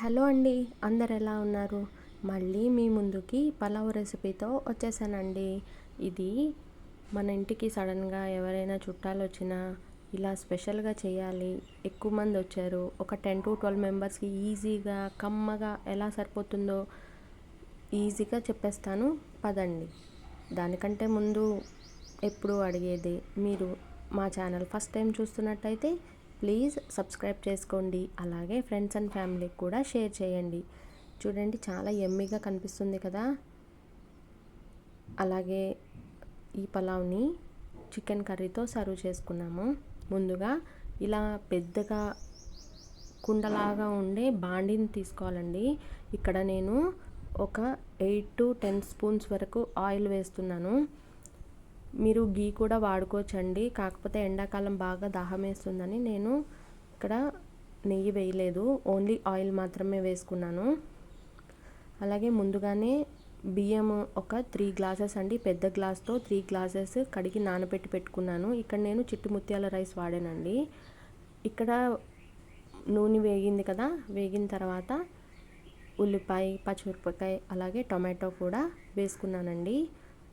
Hello అండి అందరు ఎలా ఉన్నారు? మళ్ళీ మీ ముందుకి పలావ్ రెసిపీతో వచ్చేసానండి. ఇది మన ఇంటికి సడన్గా ఎవరైనా చుట్టాలు వచ్చినా ఇలా స్పెషల్గా చేయాలి. ఎక్కువ మంది వచ్చారు. ఒక టెన్ టు ట్వెల్వ్ మెంబర్స్కి ఈజీగా కమ్మగా ఎలా సరిపోతుందో ఈజీగా చెప్పేస్తాను. పదండి. దానికంటే ముందు ఎప్పుడు అడిగేది మీరు మా ఛానల్ ఫస్ట్ టైం చూస్తున్నట్టయితే ప్లీజ్ సబ్స్క్రైబ్ చేసుకోండి. అలాగే ఫ్రెండ్స్ అండ్ ఫ్యామిలీకి కూడా షేర్ చేయండి. చూడండి చాలా ఎమ్మిగా కనిపిస్తుంది కదా? అలాగే ఈ పలావ్ని చికెన్ కర్రీతో సర్వ్ చేసుకున్నాము. ముందుగా ఇలా పెద్దగా కుండలాగా ఉండే బాండిని తీసుకోవాలండి. ఇక్కడ నేను ఒక ఎయిట్ టు టెన్ స్పూన్స్ వరకు ఆయిల్ వేస్తున్నాను. మీరు గీ కూడా వాడుకోవచ్చండి. కాకపోతే ఎండాకాలం బాగా దాహం వేస్తుందని నేను ఇక్కడ నెయ్యి వేయలేదు. ఓన్లీ ఆయిల్ మాత్రమే వేసుకున్నాను. అలాగే ముందుగానే బియ్యం ఒక త్రీ గ్లాసెస్ అండి. పెద్ద గ్లాస్తో త్రీ గ్లాసెస్ కడిగి నానబెట్టి పెట్టుకున్నాను. ఇక్కడ నేను చిట్టు ముత్యాల రైస్ వాడానండి. ఇక్కడ నూనె వేగింది కదా వేగిన తర్వాత ఉల్లిపాయ పచ్చిమిరపకాయ అలాగే టొమాటో కూడా వేసుకున్నానండి.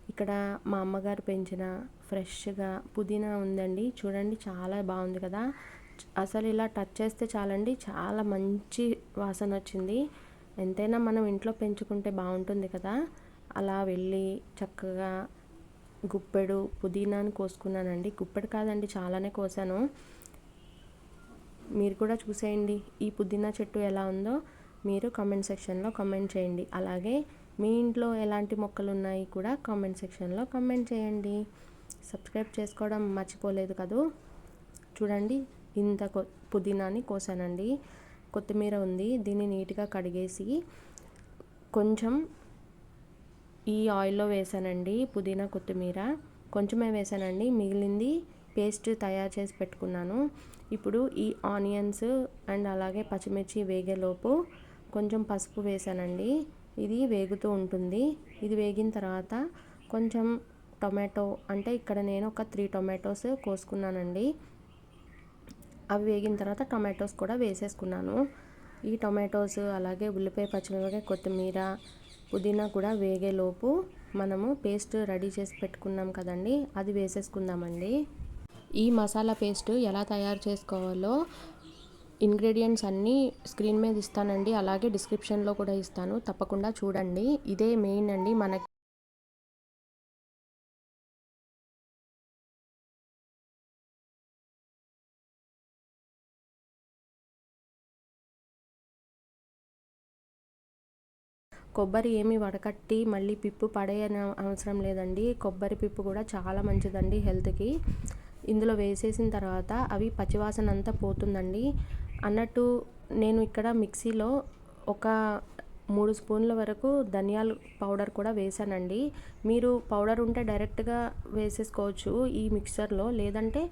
ఇక్కడ మా అమ్మగారు పెంచిన ఫ్రెష్గా పుదీనా ఉందండి. చూడండి చాలా బాగుంది కదా. అసలు ఇలా టచ్ చేస్తే చాలండి. చాలా మంచి వాసన వచ్చింది. ఎంతైనా మనం ఇంట్లో పెంచుకుంటే బాగుంటుంది కదా. అలా వెళ్ళి చక్కగా గుప్పెడు పుదీనాను కోసుకున్నానండి. గుప్పెడు కాదండి చాలానే కోసాను. మీరు కూడా చూసేయండి. ఈ పుదీనా చెట్టు ఎలా ఉందో మీరు కమెంట్ సెక్షన్లో కమెంట్ చేయండి. అలాగే మీ ఇంట్లో ఎలాంటి మొక్కలు ఉన్నాయి కూడా కామెంట్ సెక్షన్లో కామెంట్ చేయండి. సబ్స్క్రైబ్ చేసుకోవడం మర్చిపోలేదు కదూ? చూడండి ఇంత పుదీనాని కోసానండి. కొత్తిమీర ఉంది దీన్ని నీట్గా కడిగేసి కొంచెం ఈ ఆయిల్లో వేసానండి పుదీనా కొత్తిమీర. కొంచెమే వేసానండి మిగిలింది పేస్ట్ తయారు చేసి పెట్టుకున్నాను. ఇప్పుడు ఈ ఆనియన్స్ అండ్ అలాగే పచ్చిమిర్చి వేగేలోపు కొంచెం పసుపు వేసానండి. ఇది వేగుతూ ఉంటుంది. ఇది వేగిన తర్వాత కొంచెం టొమాటో అంటే ఇక్కడ నేను ఒక త్రీ టొమాటోస్ కోసుకున్నానండి. అవి వేగిన తర్వాత టొమాటోస్ కూడా వేసేసుకున్నాను. ఈ టొమాటోస్ అలాగే ఉల్లిపాయ పచ్చిమిరపకాయ కొత్తిమీర పుదీనా కూడా వేగేలోపు మనము పేస్ట్ రెడీ చేసి పెట్టుకున్నాం కదండి అది వేసేసుకుందామండి. ఈ మసాలా పేస్ట్ ఎలా తయారు చేసుకోవాలో ఇంగ్రీడియంట్స్ అన్నీ స్క్రీన్ మీద ఇస్తానండి. అలాగే డిస్క్రిప్షన్లో కూడా ఇస్తాను. తప్పకుండా చూడండి. ఇదే మెయిన్ అండి. మనకి కొబ్బరి ఏమి వడకట్టి మళ్ళీ పిప్పు పడేయని అవసరం లేదండి. కొబ్బరి పిప్పు కూడా చాలా మంచిదండి హెల్త్కి. ఇందులో వేసేసిన తర్వాత అవి పచ్చివాసన అంతా పోతుందండి. అన్నట్టు నేను ఇక్కడ మిక్సీలో ఒక మూడు స్పూన్ల వరకు ధనియాల పౌడర్ కూడా వేసానండి మీరు పౌడర్ ఉంటే డైరెక్ట్గా వేసేసుకోవచ్చు ఈ మిక్సర్లో. లేదంటే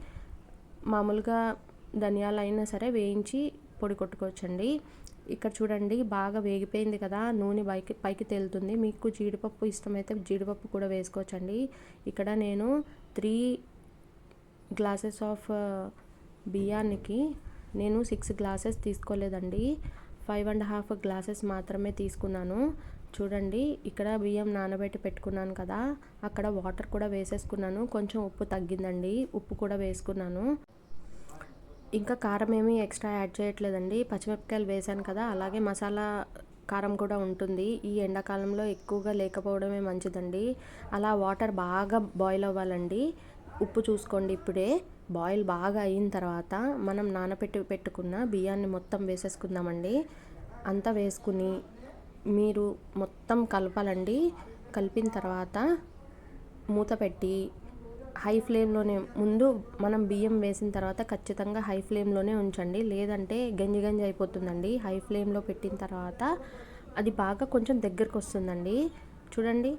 మామూలుగా ధనియాలు అయినా సరే వేయించి పొడి కొట్టుకోవచ్చండి. ఇక్కడ చూడండి బాగా వేగిపోయింది కదా. నూనె పైకి పైకి తేలుతుంది. మీకు జీడిపప్పు ఇష్టమైతే జీడిపప్పు కూడా వేసుకోవచ్చండి. ఇక్కడ నేను త్రీ గ్లాసెస్ ఆఫ్ బియ్యానికి నేను సిక్స్ గ్లాసెస్ తీసుకోలేదండి. ఫైవ్ అండ్ హాఫ్ గ్లాసెస్ మాత్రమే తీసుకున్నాను. చూడండి ఇక్కడ బియ్యం నానబెట్టి పెట్టుకున్నాను కదా అక్కడ వాటర్ కూడా వేసేసుకున్నాను. కొంచెం ఉప్పు తగ్గిందండి ఉప్పు కూడా వేసుకున్నాను. ఇంకా కారం ఏమీ ఎక్స్ట్రా యాడ్ చేయట్లేదండి. పచ్చిమిరపకాయలు వేసాను కదా అలాగే మసాలా కారం కూడా ఉంటుంది. ఈ ఎండాకాలంలో ఎక్కువగా లేకపోవడమే మంచిదండి. అలా వాటర్ బాగా బాయిల్ అవ్వాలండి. ఉప్పు చూసుకోండి ఇప్పుడే. బాయిల్ బాగా అయిన తర్వాత మనం నానబెట్టి పెట్టుకున్న బియ్యాన్ని మొత్తం వేసేసుకుందామండి. అంతా వేసుకుని మీరు మొత్తం కలపాలండి. కలిపిన తర్వాత మూత పెట్టి హై ఫ్లేమ్లోనే ముందు మనం బియ్యం వేసిన తర్వాత ఖచ్చితంగా హై ఫ్లేమ్లోనే ఉంచండి. లేదంటే గంజి గంజి అయిపోతుందండి. హై ఫ్లేమ్లో పెట్టిన తర్వాత అది బాగా కొంచెం దగ్గరకు వస్తుందండి. చూడండి.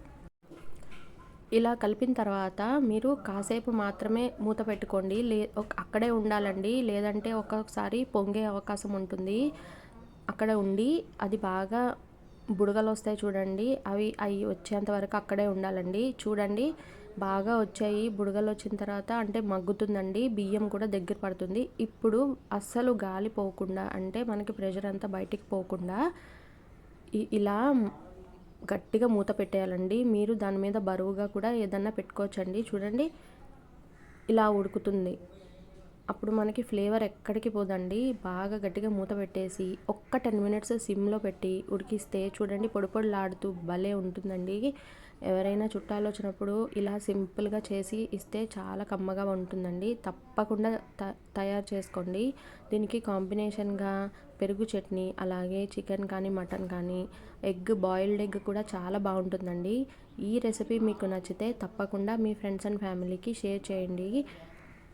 ఇలా కలిపిన తర్వాత మీరు కాసేపు మాత్రమే మూత పెట్టుకోండి. లే అక్కడే ఉండాలండి. లేదంటే ఒక్కొక్కసారి పొంగే అవకాశం ఉంటుంది. అక్కడ ఉండి అది బాగా బుడగలు వస్తాయి చూడండి. అవి అవి వచ్చేంత వరకు అక్కడే ఉండాలండి. చూడండి బాగా వచ్చాయి. బుడగలు వచ్చిన తర్వాత అంటే మగ్గుతుందండి. బియ్యం కూడా దగ్గర పడుతుంది. ఇప్పుడు అస్సలు గాలి పోకుండా అంటే మనకి ప్రెషర్ అంతా బయటికి పోకుండా ఇలా గట్టిగా మూత పెట్టేయాలండి. మీరు దాని మీద బరువుగా కూడా ఏదన్నా పెట్టుకోవచ్చండి. చూడండి ఇలా ఉడుకుతుంది. అప్పుడు మనకి ఫ్లేవర్ ఎక్కడికి పోదండి? బాగా గట్టిగా మూత పెట్టేసి ఒక్క టెన్ మినిట్స్ సిమ్లో పెట్టి ఉడికిస్తే చూడండి పొడి పొడిలాడుతూ భలే ఉంటుందండి. ఎవరైనా చుట్టాలు వచ్చినప్పుడు ఇలా సింపుల్గా చేసి ఇస్తే చాలా కమ్మగా ఉంటుందండి. తప్పకుండా త తయారు చేసుకోండి. దీనికి కాంబినేషన్గా పెరుగు చట్నీ అలాగే చికెన్ కానీ మటన్ కానీ ఎగ్ బాయిల్డ్ ఎగ్ కూడా చాలా బాగుంటుందండి. ఈ రెసిపీ మీకు నచ్చితే తప్పకుండా మీ ఫ్రెండ్స్ అండ్ ఫ్యామిలీకి షేర్ చేయండి.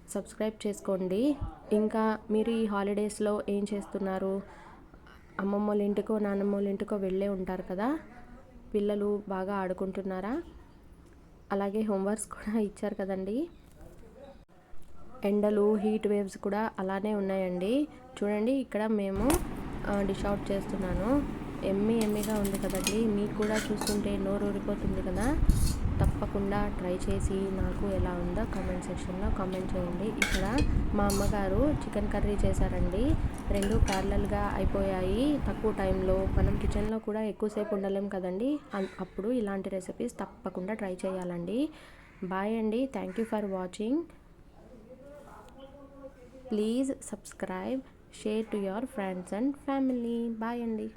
సబ్స్క్రైబ్ చేసుకోండి. ఇంకా మీరు ఈ హాలిడేస్లో ఏం చేస్తున్నారు? అమ్మమ్మ వాళ్ళ ఇంటికో నాన్నమ్మ వాళ్ళ ఇంటికో వెళ్ళే ఉంటారు కదా? పిల్లలు బాగా ఆడుకుంటున్నారా? అలాగే హోంవర్క్స్ కూడా ఇచ్చారు కదండి. ఎండలు హీట్ వేవ్స్ కూడా అలానే ఉన్నాయండి. చూడండి ఇక్కడ మేము డిష్ అవుట్ చేస్తున్నాను. ఎమ్మి ఎమ్మిగా ఉంది కదండి. మీకు కూడా చూస్తుంటే నోరు ఊరిపోతుంది కదా? తప్పకుండా ట్రై చేసి నాకు ఎలా ఉందో కామెంట్ సెక్షన్లో కామెంట్ చేయండి. ఇక్కడ మా అమ్మగారు చికెన్ కర్రీ చేశారండి. రెండు ప్యారలల్గా అయిపోయాయి. తక్కువ టైంలో మనం కిచెన్లో కూడా ఎక్కువసేపు ఉండలేం కదండి. అప్పుడు ఇలాంటి రెసిపీస్ తప్పకుండా ట్రై చేయాలండి. బాయ్ అండి. Thank you for watching please subscribe share to your friends and family bye అండి.